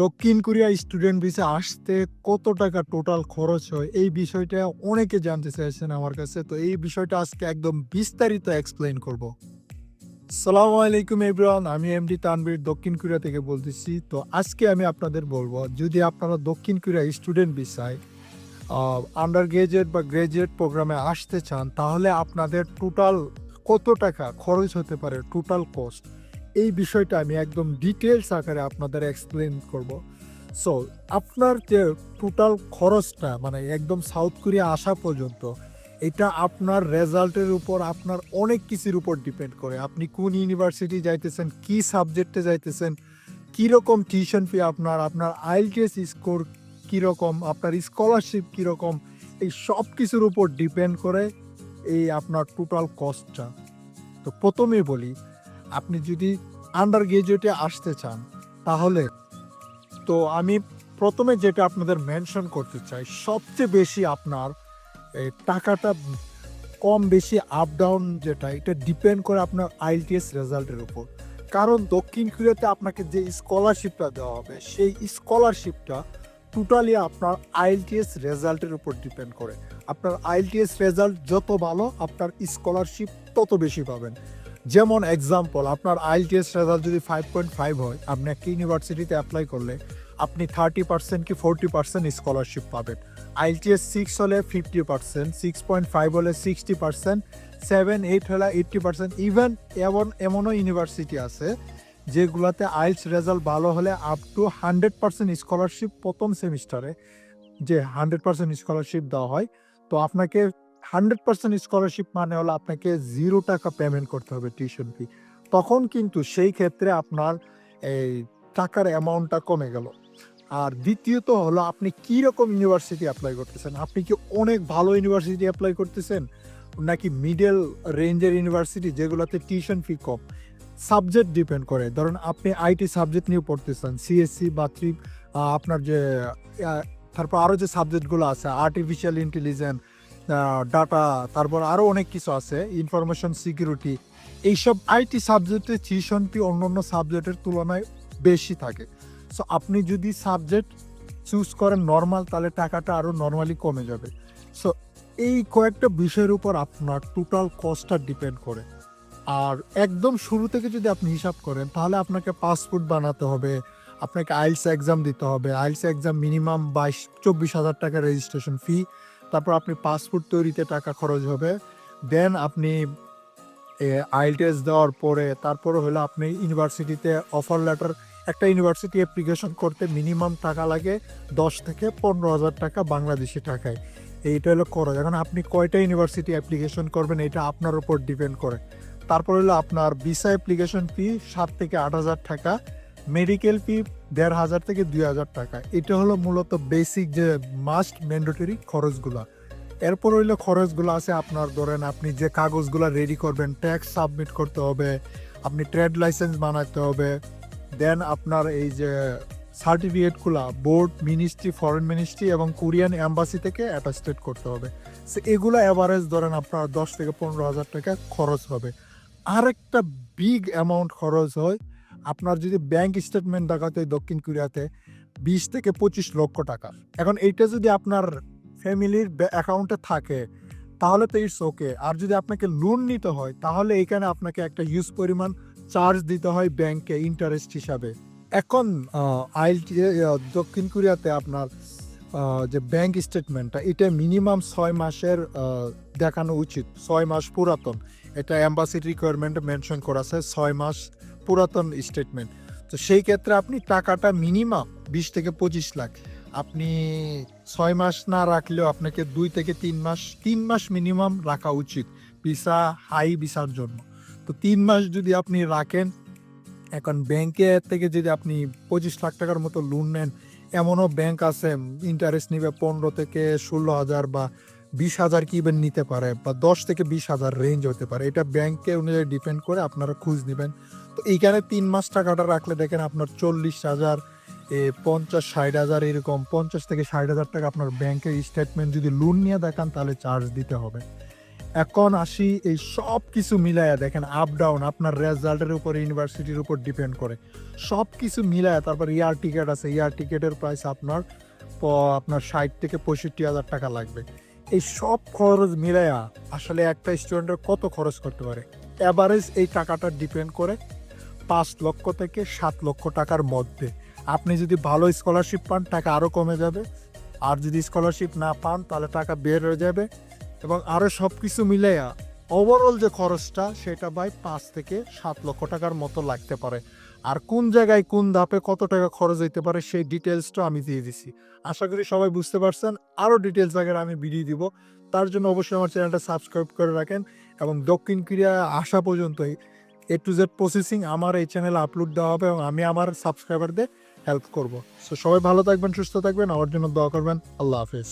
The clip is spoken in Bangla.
দক্ষিণ কোরিয়া স্টুডেন্ট ভিসা আসতে কত টাকা টোটাল খরচ হয়? এই বিষয়টা অনেকে জানতে চাইছেন আমার কাছে। তো এই বিষয়টা আজকে একদম বিস্তারিত এক্সপ্লেন করব। সালামু আলাইকুম এভরিওয়ান আমি এমডি তানবীর দক্ষিণ কোরিয়া থেকে বলতেছি। তো আজকে আমি আপনাদের বলব, যদি আপনারা দক্ষিণ কোরিয়া স্টুডেন্ট ভিসায় আন্ডার গ্রাজুয়েট বা গ্রাজুয়েট প্রোগ্রামে আসতে চান, তাহলে আপনাদের টোটাল কত টাকা খরচ হতে পারে? টোটাল কস্ট এই বিষয়টা আমি একদম ডিটেলস আকারে আপনাদের এক্সপ্লেন করব। সো আপনার যে টোটাল খরচটা মানে একদম সাউথ কোরিয়া আসা পর্যন্ত, এটা আপনার রেজাল্টের উপর আপনার অনেক কিছুর উপর ডিপেন্ড করে। আপনি কোন ইউনিভার্সিটি যাইতেছেন, কি সাবজেক্টে যাইতেছেন, কীরকম টিউশন ফি আপনার আপনার আইএলটিএস স্কোর কীরকম, আপনার স্কলারশিপ কীরকম, এই সব কিছুর উপর ডিপেন্ড করে এই আপনার টোটাল কস্টটা তো প্রথমে বলি আপনি যদি আন্ডার গ্রাজুয়েটে আসতে চান, তাহলে তো আমি প্রথমে যেটা আপনাদের মেনশন করতে চাই, সবচেয়ে বেশি আপনার টাকাটা কম বেশি আপ ডাউন যেটা, এটা ডিপেন্ড করে আপনার আইএলটিএস রেজাল্টের উপর। কারণ দক্ষিণ কোরিয়াতে আপনাকে যে স্কলারশিপটা দেওয়া হবে, সেই স্কলারশিপটা টোটালি আপনার আইএলটিএস রেজাল্টের উপর ডিপেন্ড করে। আপনার আইএলটিএস রেজাল্ট যত ভালো, আপনার স্কলারশিপ তত বেশি পাবেন। যেমন এক্সাম্পল আপনার আইএলটিএস রেজাল্ট যদি ফাইভ পয়েন্ট ফাইভ হয়, আপনি একটা ইউনিভার্সিটিতে অ্যাপ্লাই করলে আপনি থার্টি পার্সেন্ট কি ফোরটি পার্সেন্ট স্কলারশিপ পাবেন। আইএলটিএস সিক্স হলে fifty percent six point five হলে সিক্সটি পার্সেন্ট সেভেন এইট হলে এইটটি পার্সেন্ট ইভেন এমন, এমনও ইউনিভার্সিটি আছে যেগুলোতে আইএলস রেজাল্ট ভালো হলে up to hundred percent scholarship প্রথম সেমিস্টারে যে হান্ড্রেড পার্সেন্ট স্কলারশিপ দেওয়া হয়। তো আপনাকে হান্ড্রেড পার্সেন্ট স্কলারশিপ মানে হলো আপনাকে জিরো টাকা পেমেন্ট করতে হবে টিউশন ফি তখন কিন্তু সেই ক্ষেত্রে আপনার এই টাকার অ্যামাউন্টটা কমে গেল। আর দ্বিতীয়ত হলো আপনি কী রকম ইউনিভার্সিটি অ্যাপ্লাই করতেছেন? আপনি কি অনেক ভালো ইউনিভার্সিটি অ্যাপ্লাই করতেছেন? নাকি মিডল রেঞ্জের ইউনিভার্সিটি যেগুলোতে টিউশন ফি কম? সাবজেক্ট ডিপেন্ড করে। ধরুন আপনি আইটি সাবজেক্ট নিয়ে পড়তেছেন সিএসসি বা থ্রি আপনার যে তারপর আরও যে সাবজেক্টগুলো আছে আর্টিফিশিয়াল ইন্টেলিজেন্স ডাটা তারপর আরও অনেক কিছু আছে ইনফরমেশন সিকিউরিটি এইসব আইটি সাবজেক্টে টিউশন ফি অন্য অন্য সাবজেক্টের তুলনায় বেশি থাকে। সো আপনি যদি সাবজেক্ট চুজ করেন নর্মাল তাহলে টাকাটা আরও নর্মালি কমে যাবে। সো এই কয়েকটা বিষয়ের উপর আপনার টোটাল কস্টটা ডিপেন্ড করে। আর একদম শুরু থেকে যদি আপনি হিসাব করেন, তাহলে আপনাকে পাসপোর্ট বানাতে হবে, আপনাকে আইলস এক্সাম দিতে হবে। আইলস এক্সাম মিনিমাম বাইশ, চব্বিশ হাজার টাকা রেজিস্ট্রেশন ফি তারপর আপনি পাসপোর্ট তৈরিতে টাকা খরচ হবে। দেন আপনি আইএলটিএস দেওয়ার পরে তারপরে হলো আপনি ইউনিভার্সিটিতে অফার লেটার একটা ইউনিভার্সিটি অ্যাপ্লিকেশন করতে মিনিমাম টাকা লাগে দশ থেকে পনেরো হাজার টাকা বাংলাদেশি টাকায়। এইটা হলো খরচ। এখন আপনি কয়টা ইউনিভার্সিটি অ্যাপ্লিকেশন করবেন এটা আপনার উপর ডিপেন্ড করে। তারপর হলো আপনার ভিসা অ্যাপ্লিকেশন ফি সাত থেকে আট হাজার টাকা। মেডিকেল ফি দেড় হাজার থেকে দুই হাজার টাকা। এটা হলো মূলত বেসিক যে মাস্ট ম্যান্ডেটরি খরচগুলো। এরপর হইল খরচগুলো আছে আপনার ধরেন আপনি যে কাগজগুলো রেডি করবেন ট্যাক্স সাবমিট করতে হবে, আপনি ট্রেড লাইসেন্স বানাতে হবে দেন আপনার এই যে সার্টিফিকেটগুলা বোর্ড মিনিস্ট্রি ফরেন মিনিস্ট্রি এবং কোরিয়ান অ্যাম্বাসি থেকে অ্যাটাস্টেড করতে হবে। সে এগুলো অ্যাভারেজ ধরেন আপনার দশ থেকে পনেরো হাজার টাকা খরচ হবে। আরেকটা বিগ অ্যামাউন্ট খরচ হয় আপনার যদি ব্যাংক স্টেটমেন্ট দেখাতে দক্ষিণ কোরিয়াতে, বিশ থেকে পঁচিশ লক্ষ টাকা। এখন এইটা যদি আপনার ফ্যামিলির অ্যাকাউন্টে থাকে, তাহলে তো ইটস ওকে আর যদি আপনাকে লোন নিতে হয়, তাহলে এখানে আপনাকে একটা হিউজ পরিমাণ চার্জ দিতে হয় ব্যাংকে ইন্টারেস্ট হিসাবে। এখন আইল দক্ষিণ কোরিয়াতে আপনার যে ব্যাংক স্টেটমেন্টটা এটা মিনিমাম ছয় মাসের দেখানো উচিত। ছয় মাস পুরাতন। এটা অ্যাম্বাসির রিকোয়ারমেন্টে মেনশন করা আছে, ছয় মাস পুরাতন স্টেটমেন্ট তো সেই ক্ষেত্রে আপনি টাকাটা মিনিমাম বিশ থেকে পঁচিশ লাখ। আপনি ছয় মাস না রাখলেও আপনাকে দুই থেকে তিন মাস তিন মাস মিনিমাম রাখা উচিত ভিসা হাই ভিসার জন্য। তো তিন মাস যদি আপনি রাখেন, এখন ব্যাংকে থেকে যদি আপনি পঁচিশ লাখ টাকার মতো লোন নেন, এমনও ব্যাংক আছে ইন্টারেস্ট নিবে পনেরো থেকে ষোলো হাজার বা বিশ হাজার কি ইভেন নিতে পারে, বা দশ থেকে বিশ হাজার রেঞ্জ হতে পারে। এটা ব্যাংকে অনুযায়ী ডিপেন্ড করে আপনারা খুঁজ নেবেন। তো এইখানে তিন মাস টাকাটা রাখলে দেখেন আপনার চল্লিশ হাজার পঞ্চাশ, ষাট হাজার এরকম, পঞ্চাশ থেকে ষাট হাজার টাকা আপনার ব্যাংকের স্টেটমেন্ট যদি লোন নিয়ে দেখান তাহলে চার্জ দিতে হবে। এখন আসি এই সব কিছু মিলায়া দেখেন আপ ডাউন আপনার রেজাল্টের উপর ইউনিভার্সিটির উপর ডিপেন্ড করে। সব কিছু মিলায়া তারপর ইয়ার টিকিট আছে ইয়ার টিকিটের প্রাইস আপনার আপনার ষাট থেকে পঁয়ষট্টি হাজার টাকা লাগবে। এই সব খরচ মিলায়া আসলে একটা স্টুডেন্টের কত খরচ করতে পারে? অ্যাভারেজ এই টাকাটা ডিপেন্ড করে পাঁচ লক্ষ থেকে সাত লক্ষ টাকার মধ্যে। আপনি যদি ভালো স্কলারশিপ পান, টাকা আরও কমে যাবে। আর যদি স্কলারশিপ না পান, তাহলে টাকা বের হয়ে যাবে। এবং আরও সব কিছু মিলাইয়া ওভারঅল যে খরচটা, সেটা ভাই পাঁচ থেকে সাত লক্ষ টাকার মতো লাগতে পারে। আর কোন জায়গায় কোন ধাপে কত টাকা খরচ হইতে পারে, সেই ডিটেলসটা আমি দিয়ে দিছি। আশা করি সবাই বুঝতে পারছেন। আরও ডিটেলস আগে আমি ভিডিও দিব। তার জন্য অবশ্যই আমার চ্যানেলটা সাবস্ক্রাইব করে রাখেন। এবং দক্ষিণ কোরিয়া আসা পর্যন্তই। এ টু জেড প্রসেসিং আমার এই চ্যানেলে আপলোড দেওয়া হবে এবং আমি আমার সাবস্ক্রাইবারদের হেল্প করব। সো সবাই ভালো থাকবেন, সুস্থ থাকবেন, আমার জন্য দোয়া করবেন। আল্লাহ হাফিজ।